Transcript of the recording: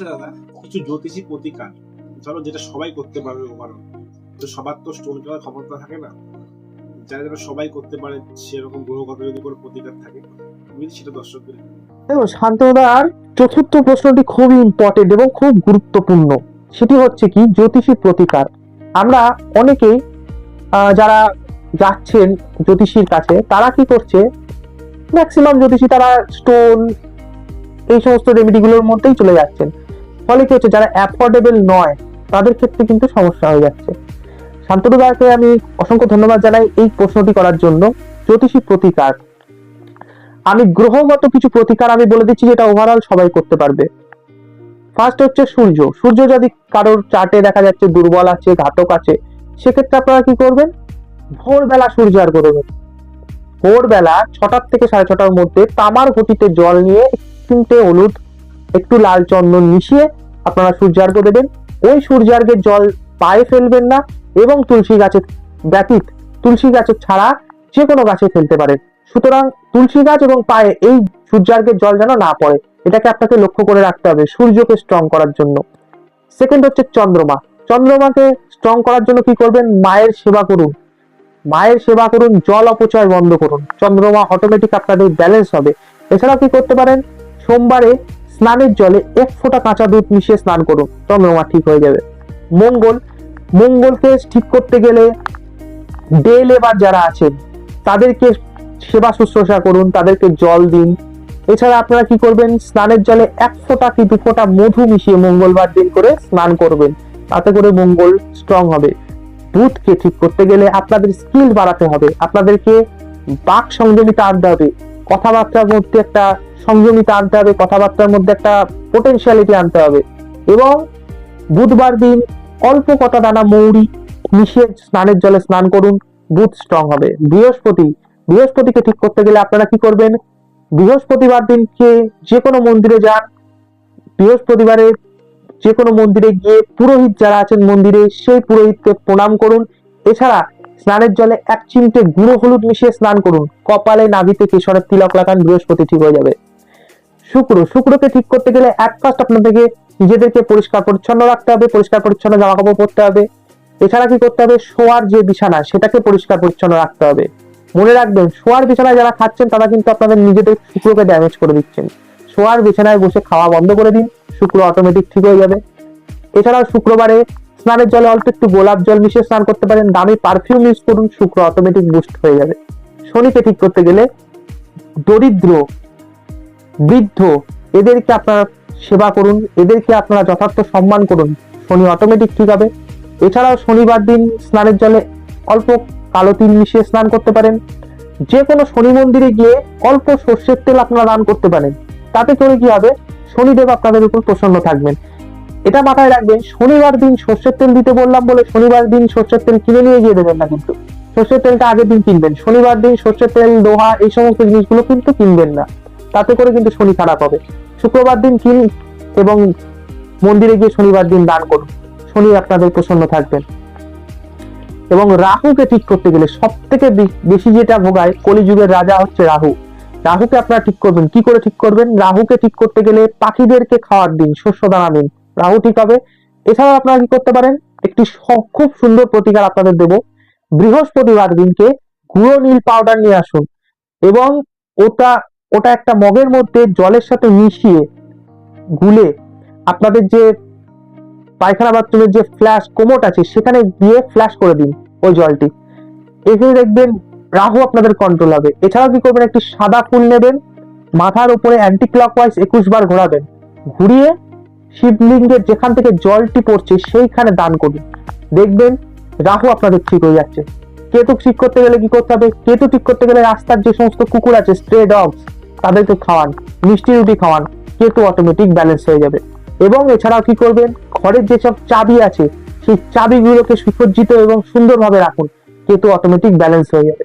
দাদা কিছু জ্যোতিষী প্রতিকার। ধরো যেটা সবাই করতে পারবে ওভারঅল তো সবার তো স্টোন করার ক্ষমতা থাকে না। যারা যারা সবাই করতে পারে সেরকম গ্রহগত যদি কোনো প্রতিকার থাকে তুমি সেটা দর্শকদের দেখো শান্তদার চতুর্থ প্রশ্নটি খুবই ইম্পর্টেন্ট এবং খুব গুরুত্বপূর্ণ। সেটি হচ্ছে কি জ্যোতিষী প্রতিকার। আমরা অনেকেই আহ, যারা যাচ্ছেন জ্যোতিষীর কাছে তারা কি করছে ম্যাক্সিমাম জ্যোতিষী তারা স্টোন এই সমস্ত রেমেডিগুলোর মধ্যেই চলে যাচ্ছেন। ফলে কি হচ্ছে যারা অ্যাফোর্ডেবল নয়, তাদের ক্ষেত্রে কিন্তু সমস্যা হয়ে যাচ্ছে। শান্তনুদাকে আমি অসংখ্য ধন্যবাদ জানাই এই প্রশ্নটি করার জন্য। জ্যোতিষী প্রতিকার। আমি গ্রহগত কিছু প্রতিকার আমি বলে দিচ্ছি যেটা ওভারঅল সবাই করতে পারবে। ফার্স্ট হচ্ছে সূর্য। সূর্য যদি কারোর চার্টে দেখা যাচ্ছে দুর্বল আছে, ঘাতক আছে, সেক্ষেত্রে আপনারা কি করবেন? ভোরবেলা সূর্য আর করবেন ভোরবেলা ছটার থেকে সাড়ে ছটার মধ্যে তামার ঘটিতে জল নিয়ে তিনটে হলুদ একটু লাল চন্দন মিশিয়ে আপনারা সূর্যার্ঘ দেবেন। ওই সূর্যার্ঘের জল পায়ে ফেলবেন না এবং তুলসী গাছে ব্যতীত তুলসী গাছের ছাড়া যে কোনো গাছে ফেলতে পারেন। সুতরাং তুলসী গাছ এবং পায়ে এই সূর্যার্ঘের জল যেন না পড়ে, এটাকে আপনাকে লক্ষ্য করে রাখতে হবে সূর্যকে স্ট্রং করার জন্য। সেকেন্ড হচ্ছে চন্দ্রমা। চন্দ্রমাকে স্ট্রং করার জন্য কি করবেন? মায়ের সেবা করুন। মায়ের সেবা করুন, জল অপচয় বন্ধ করুন। চন্দ্রমা অটোমেটিক আপনাদের ব্যালেন্স হবে। এছাড়াও কি করতে পারেন? সোমবারে স্নানের জলে এক ফোঁটা কাঁচা দুধ মিশিয়ে স্নান করুন তবে চন্দ্রমা ঠিক হয়ে যাবে। মঙ্গল মঙ্গলকে ঠিক করতে গেলে ডে লেবার যারা আছেন, তাদেরকে সেবা শুশ্রূষা করুন, তাদেরকে জল দিন। এছাড়া আপনারা কি করবেন, স্নানের জলে এক ফোঁটা কি দু ফোঁটা মধু মিশিয়ে মঙ্গলবার দিন করে স্নান করবেন। তাতে করে মঙ্গল স্ট্রং হবে। বুধকে ঠিক করতে গেলে আপনাদের স্কিল বাড়াতে হবে। আপনাদেরকে বাক সংযমিতা আনতে হবে। কথাবার্তার মধ্যে একটা সংযমিতা আনতে হবে, কথাবার্তার মধ্যে একটা পোটেনশিয়ালিটি আনতে হবে। এবং বুধবার দিন অল্প কটা দানা মৌরি মিশিয়ে স্নানের জলে স্নান করুন, বুধ স্ট্রং হবে। বৃহস্পতি, বৃহস্পতিকে ঠিক করতে গেলে আপনারা কি করবেন? বৃহস্পতিবার দিনকে যে কোনো মন্দিরে যান। বৃহস্পতিবারে যে কোনো মন্দিরে গিয়ে পুরোহিত যারা আছেন মন্দিরে, সেই পুরোহিতকে প্রণাম করুন। এছাড়া স্নানের জলে এক চিমটে গুঁড়ো হলুদ মিশিয়ে স্নান করুন। কপালে নাভিতে কেশরের তিলক লাগান, বৃহস্পতি ঠিক হয়ে যাবে। শুক্র, শুক্রকে ঠিক করতে গেলে এক ফার্স্ট আপনাদেরকে নিজেদেরকে পরিষ্কার পরিচ্ছন্ন রাখতে হবে, পরিষ্কার পরিচ্ছন্ন জামা কাপড় পরতে হবে। এছাড়া কি করতে হবে? শোয়ার যে বিছানা, সেটাকে পরিষ্কার পরিচ্ছন্ন রাখতে হবে। মনে রাখবেন, শোয়ার বিছানায় যারা খাচ্ছেন, তারা কিন্তু আপনাদের নিজেদের শুক্রকে ড্যামেজ করে দিচ্ছেন। শোয়ার বিছানায় বসে খাওয়া বন্ধ করে দিন, শুক্র অটোমেটিক ঠিক হয়ে যাবে। এছাড়াও শুক্রবারে স্নানের জলে অল্প একটু গোলাপ জল মিশিয়ে স্নান করতে পারেন, দামি পারফিউম ইউজ করুন, শুক্র অটোমেটিক বুস্ট হয়ে যাবে। শনিকে ঠিক করতে গেলে দরিদ্র বৃদ্ধ, এদেরকে আপনারা সেবা করুন, এদেরকে আপনারা যথার্থ সম্মান করুন। শনি অটোমেটিক ঠিক হবে। এছাড়াও শনিবার দিন স্নানের জলে অল্প কালো তিল মিশিয়ে স্নান করতে পারেন। যে কোনো শনি মন্দিরে গিয়ে অল্প সর্ষের তেল আপনারা দান করতে পারেন। তাতে করে কি হবে? শনিদেব আপনাদের উপর প্রসন্ন থাকবেন। এটা মাথায় রাখবেন, শনিবার দিন সর্ষের তেল দিতে বললাম বলে শনিবার দিন সর্ষের তেল কিনে নিয়ে গিয়ে দেবেন না কিন্তু। সর্ষের তেলটা আগের দিন কিনবেন। শনিবার দিন সর্ষের তেল লোহা এই সমস্ত জিনিসগুলো কিন্তু কিনবেন না। তাতে করে কিন্তু শনি খারাপ হবে। শুক্রবার দিন কিন এবং মন্দিরে গিয়ে শনিবার দিন দান করুন। শনি আপনাদের প্রসন্ন থাকবেন। এবং রাহুকে ঠিক করতে গেলে সব থেকে বেশি যেটা ভোগায় কলিযুগের রাজা হচ্ছে রাহু। রাহুকে আপনারা ঠিক করবেন। কি করে ঠিক করবেন? রাহুকে ঠিক করতে গেলে পাখিদেরকে খাওয়ার দিন শস্য দানা। দিন রাহু ঠিক হবে। এছাড়াও আপনারা কি করতে পারেন? একটি খুব সুন্দর প্রতিকার আপনাদের দেব। বৃহস্পতিবার দিনকে গুঁড়ো নীল পাউডার নিয়ে আসুন এবং ওটা ওটা একটা মগের মধ্যে জলের সাথে মিশিয়ে গুলে আপনাদের যে পায়খানা বাথরুমের যে ফ্ল্যাশ কোমোট আছে, সেখানে দিয়ে ফ্ল্যাশ করে দিন ওই জলটি। এখানে দেখবেন রাহু আপনাদের কন্ট্রোল হবে। এছাড়াও কি করবেন, একটি সাদা ফুল নেবেন, মাথার উপরে অ্যান্টি ক্লকওয়াইজ একুশ বার ঘোরাবেন। ঘুরিয়ে শিবলিঙ্গের যেখান থেকে জলটি পড়ছে, সেইখানে দান করুন। দেখবেন রাহু আপনাদের ঠিক হয়ে যাচ্ছে। কেতু ঠিক করতে গেলে কি করতে হবে? কেতু ঠিক করতে গেলে রাস্তার যে সমস্ত কুকুর আছে স্ট্রে ডগস তাদেরকে খাওয়ান, মিষ্টি রুটি খাওয়ান কেতু অটোমেটিক ব্যালেন্স হয়ে যাবে। এবং এছাড়াও কি করবেন? ঘরের যেসব চাবি আছে, সেই চাবিগুলোকে সুসজ্জিত এবং সুন্দরভাবে রাখুন কেতু অটোমেটিক ব্যালেন্স হয়ে যাবে।